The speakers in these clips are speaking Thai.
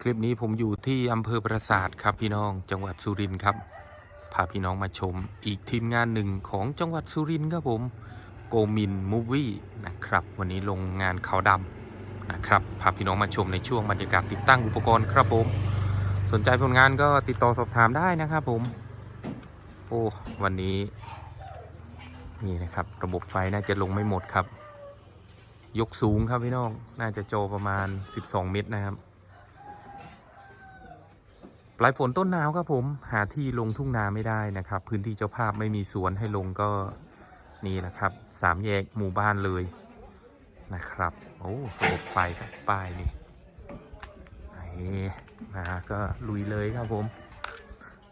คลิปนี้ผมอยู่ที่อำเภอปราสาทครับพี่น้องจังหวัดสุรินทร์ครับพาพี่น้องมาชมอีกทีมงานหนึ่งของจังหวัดสุรินทร์ครับผมโกมินมูฟวี่นะครับ วันนี้ลงงานขาวดำนะครับพาพี่น้องมาชมในช่วงบรรยากาศติดตั้งอุปกรณ์ครับผม สนใจผลงานก็ติดต่อสอบถามได้นะครับผม โอ้วันนี้นี่นะครับ ระบบไฟน่าจะลงไม่หมดครับ ยกสูงครับพี่น้องน่าจะโจประมาณ 12 เมตรนะครับ ปลายฝนต้นหนาวครับผมหาที่ลงทุ่งนาไม่ได้นะครับ พื้นที่เจ้าภาพไม่มีสวนให้ลงก็นี่แหละครับสามแยกหมู่บ้านเลยนะครับ โอ้ระบบไฟครับป้ายนี่ไอ้มาก็ลุยเลยครับผม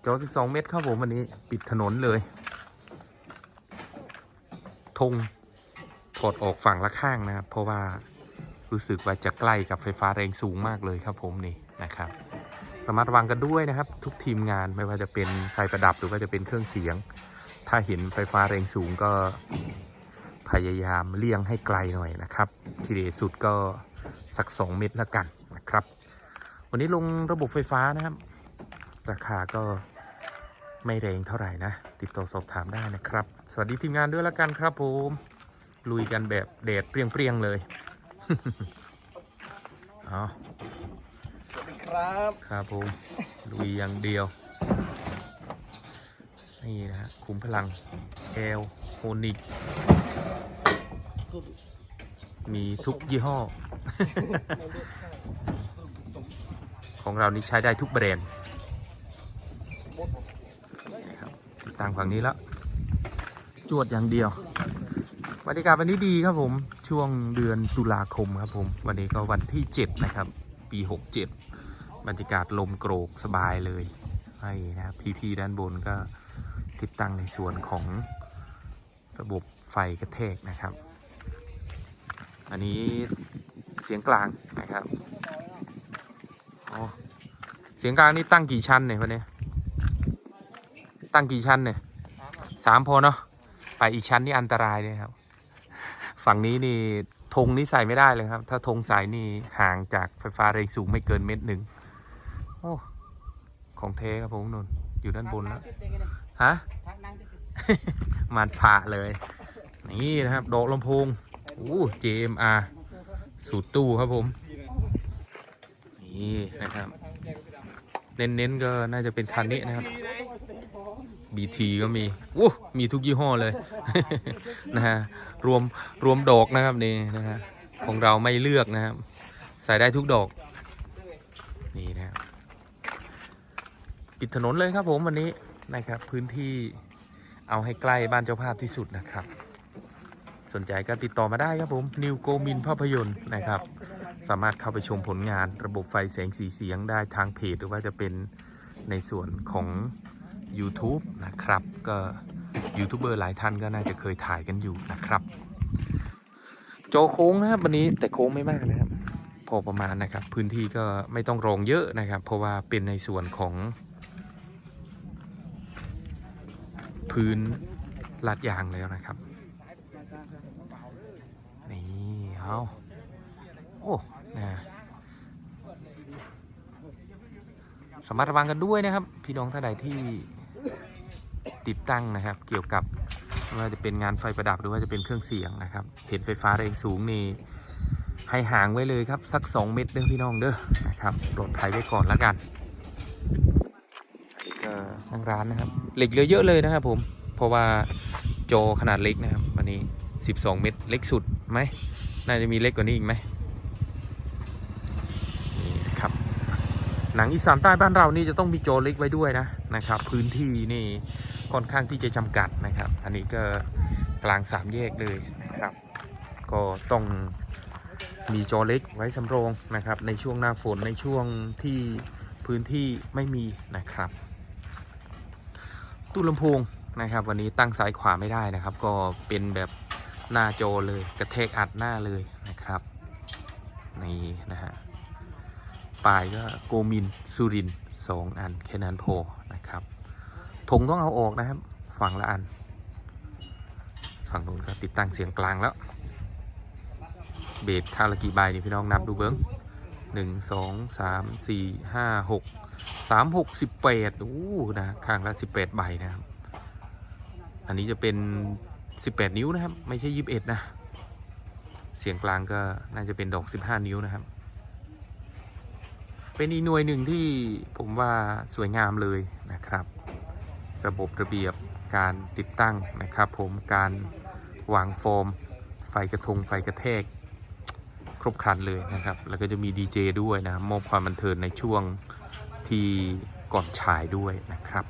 จอ12 เมตรครับผมวันนี้ปิดถนนเลยธงถอดออกฝั่งละข้างนะครับเพราะว่า รู้สึกว่าจะใกล้กับไฟฟ้าแรงสูงมากเลยครับผมนี่นะครับระมัดระวังกันด้วยนะครับ ทุกทีมงานไม่ว่าจะเป็นไฟประดับหรือว่าจะเป็นเครื่องเสียง ถ้าเห็นไฟฟ้าแรงสูงก็พยายามเลี่ยงให้ไกลหน่อยนะครับ ทีเดสุดก็สัก 2 เมตรละกันนะครับ วันนี้ลงระบบไฟฟ้านะครับ ราคาก็ไม่แรงเท่าไหร่นะ ติดต่อสอบถามได้นะครับ สวัสดีทีมงานด้วยละกันครับผมลุยกันแบบแดดเปรี้ยงๆเลย เอาสวัสดีครับครับผมลุยอย่างเดียว นี่นะฮะคุมพลังเอลโฮนิก มีทุกยี่ห้อ ของเรานี่ใช้ได้ทุกแบรนด์นะครับติดตั้งฝั่งนี้แล้วจวดอย่างเดียวบรรยากาศวันนี้ดีครับผม ช่วงเดือนตุลาคมครับผม วันนี้ก็วันที่ 7 นะครับ ปี 67 บรรยากาศลมโกรกสบายเลยให้นะครับพี่ๆด้านบนก็ติดตั้งในส่วนของระบบไฟกระแทกนะครับ อันนี้เสียงกลางนะครับอ๋อเสียงกลางนี่ตั้งกี่ชั้นเนี่ยวันนี้ตั้งกี่ชั้นเนี่ยสามพอเนาะไปอีกชั้นนี่อันตรายเลยครับ ฝั่งนี้นี่ธงนี่ใส่ไม่ได้เลยครับ ถ้าธงใส่นี่ห่างจากไฟฟ้าแรงสูงไม่เกินเมตรหนึ่งโอ้ของเทครับผมนนอยู่ด้านบนแล้วฮะมันผ่าเลย นี่นะครับโดอกลำโพงโอ้ JMR สูตรตู้ครับผม นี่นะครับ เน้นๆก็น่าจะเป็นคันนี้นะครับ BT ก็มีโอ้มีทุกยี่ห้อเลย นะฮะรวมรวมดอกนะครับนี่นะฮะของเราไม่เลือกนะครับ ใส่ได้ทุกดอก นี่นะครับปิดถนนเลยครับผมวันนี้นะครับ พื้นที่เอาให้ใกล้บ้านเจ้าภาพที่สุดนะครับ สนใจก็ติดต่อมาได้ครับผมนิวโกมินภาพยนตร์นะครับ สามารถเข้าไปชมผลงานระบบไฟแสงสีเสียงได้ทางเพจหรือว่าจะเป็นในส่วนของ YouTube นะครับ ก็ยูทูบเบอร์หลายท่านก็น่าจะเคยถ่ายกันอยู่นะครับ โจโค้งนะครับวันนี้แต่โค้งไม่มากนะครับ พอประมาณนะครับ พื้นที่ก็ไม่ต้องรองเยอะนะครับ เพราะว่าเป็นในส่วนของ พื้นลาดยางแล้วนะครับนี่เอาโอ้นะสามารถระวังกันด้วยนะครับ พี่น้องท่านใดที่ ติดตั้งนะครับ เกี่ยวกับไม่ว่าจะเป็นงานไฟประดับหรือว่าจะเป็นเครื่องเสียงนะครับ เห็นไฟฟ้าแรงสูงนี่ให้ห่างไว้เลยครับ สัก 2 เมตรเด้อพี่น้องเด้อนะครับปลอดภัยไว้ก่อนแล้วกันอันนี้ก็ทางร้านนะครับ เหล็กเหลือเยอะเลยนะครับผม เพราะว่าจอขนาดเล็กนะครับวันนี้ 12 เมตรเล็กสุดไหมน่าจะมีเล็กกว่านี้อีกไหมนี่นะครับ หนังอีสานใต้บ้านเรานี่จะต้องมีจอเล็กไว้ด้วยนะนะครับ พื้นที่นี่ ค่อนข้างที่จะจำกัดนะครับ อันนี้ก็กลางสามแยกเลยนะครับ ก็ต้องมีจอเล็กไว้สำรองนะครับ ในช่วงหน้าฝนในช่วงที่พื้นที่ไม่มีนะครับ ตู้ลำโพงนะครับ วันนี้ตั้งซ้ายขวาไม่ได้นะครับ ก็เป็นแบบหน้าโจอเลยกระแทกอัดหน้าเลยนะครับนี่นะฮะปลายก็โกมินสุรินสองอันแค่นั้นพอนะครับ งต้องเอาออกนะครับ ฝั่งละอัน ฝั่งนู้นก็ติดตั้งเสียงกลางแล้ว เบสคารากีใบนี่พี่น้องนับดูเบิ้งหนึ่งสองสามสี่ห้าหกสามหกสิบแปดอู้นะข้างละสิบแปดใบนะครับ อันนี้จะเป็นสิบแปดนิ้วนะครับ ไม่ใช่ยี่สิบเอ็ดนะ เสียงกลางก็น่าจะเป็นดอกสิบห้านิ้วนะครับ เป็นอีกหน่วยหนึ่งที่ผมว่าสวยงามเลยนะครับ ระบบระเบียบการติดตั้งนะครับ ผมการวางโฟม ไฟกระทงไฟกระแทก ครบครันเลยนะครับ แล้วก็จะมีดีเจด้วยนะครับมอบความบันเทิงในช่วงที่ก่อนฉายด้วยนะครับ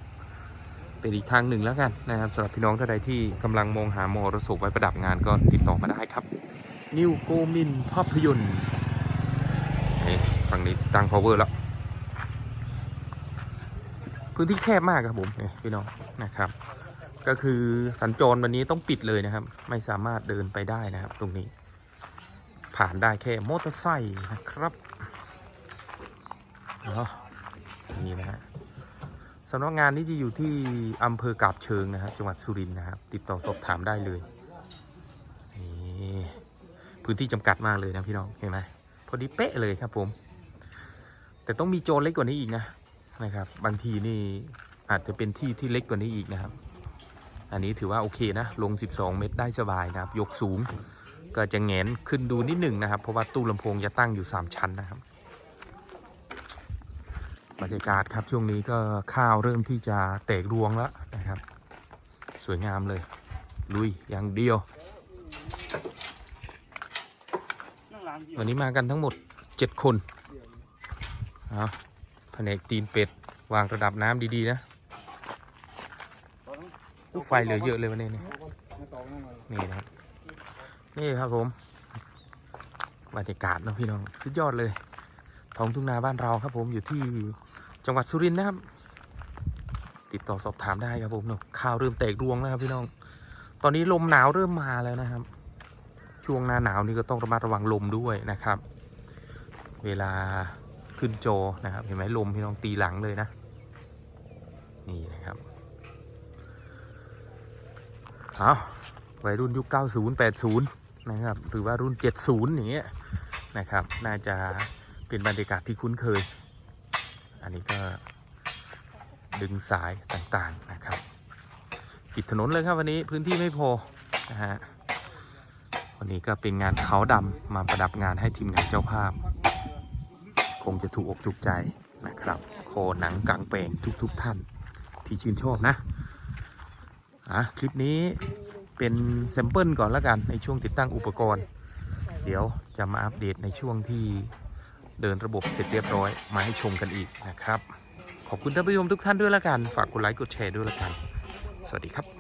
เป็นอีกทางหนึ่งแล้วกันนะครับสำหรับพี่น้องท่านใดที่กำลังมองหามอรสพไว้ประดับงานก็ติดต่อมาได้ครับนิวโกมินภาพยนตร์นี่ฝั่งนี้ติดตั้ง power แล้ว พื้นที่แคบมากครับผมนี่พี่น้องนะครับ ก็คือสัญจรวันนี้ต้องปิดเลยนะครับ ไม่สามารถเดินไปได้นะครับ ตรงนี้ ผ่านได้แค่มอเตอร์ไซค์นะครับนี่นะฮะสำนักงานนี้จะอยู่ที่อำเภอกาบเชิงนะครับจังหวัดสุรินทร์นะครับ ติดต่อสอบถามได้เลยนี่พื้นที่จำกัดมากเลยนะพี่น้องเห็นไหมพอดีเป๊ะเลยครับผม แต่ต้องมีโจรเล็กกว่านี้อีกนะ นะครับ บางทีนี่อาจจะเป็นที่ที่เล็กกว่านี้อีกนะครับ อันนี้ถือว่าโอเคนะ ลง 12 เมตรได้สบายนะครับ ยกสูง ก็จะแงนขึ้นดูนิดหนึ่งนะครับ เพราะว่าตู้ลำโพงจะตั้งอยู่ 3 ชั้นนะครับ บรรยากาศครับช่วงนี้ก็ข้าวเริ่มที่จะแตกรวงแล้วนะครับ สวยงามเลย ลุยอย่างเดียว วันนี้มากันทั้งหมด 7 คนเอา แผนกตีนเป็ด วางระดับน้ำดีๆนะอู้ไฟเหลือเยอะเลยวันนี้เนี่ยนี่นะครับนี่ครับผมบรรยากาศนะพี่น้องสุดยอดเลย ท้องทุ่งนาบ้านเราครับ ผมอยู่ที่จังหวัดสุรินทร์นะครับ ติดต่อสอบถามได้ครับผมเนอะข้าวเริ่มแตกรวงแล้วครับพี่น้อง ตอนนี้ลมหนาวเริ่มมาแล้วนะครับ ช่วงหน้าหนาวนี่ก็ต้องระมัดระวังลมด้วยนะครับ เวลา ขึ้นโจนะครับ เห็นไหมลมพี่น้องตีหลังเลยนะ นี่นะครับเอาวัยรุ่นยุค 90 80 นะครับ หรือว่ารุ่น 70 อย่างเงี้ยนะครับ น่าจะเป็นบรรยากาศที่คุ้นเคย อันนี้ก็ดึงสายต่างๆนะครับปิดถนนเลยครับวันนี้พื้นที่ไม่พอนะฮะวันนี้ก็เป็นงานเขาดำมาประดับงานให้ทีมงานเจ้าภาพ คงจะถูกอกถูกใจนะครับ โคหนังกลางแปลงทุกๆทท่านที่ชื่นชอบนะอะคลิปนี้เป็นแซมเปิลก่อนล้วกันในช่วงติดตั้งอุปกรณ์ เดี๋ยวจะมาอัปเดตในช่วงที่เดินระบบเสร็จเรียบร้อย มาให้ชมกันอีกนะครับ ขอบคุณท่านผู้ชมทุกท่านด้วยล้วกัน ฝากกดไลค์กดแชร์ด้วยล้วกัน สวัสดีครับ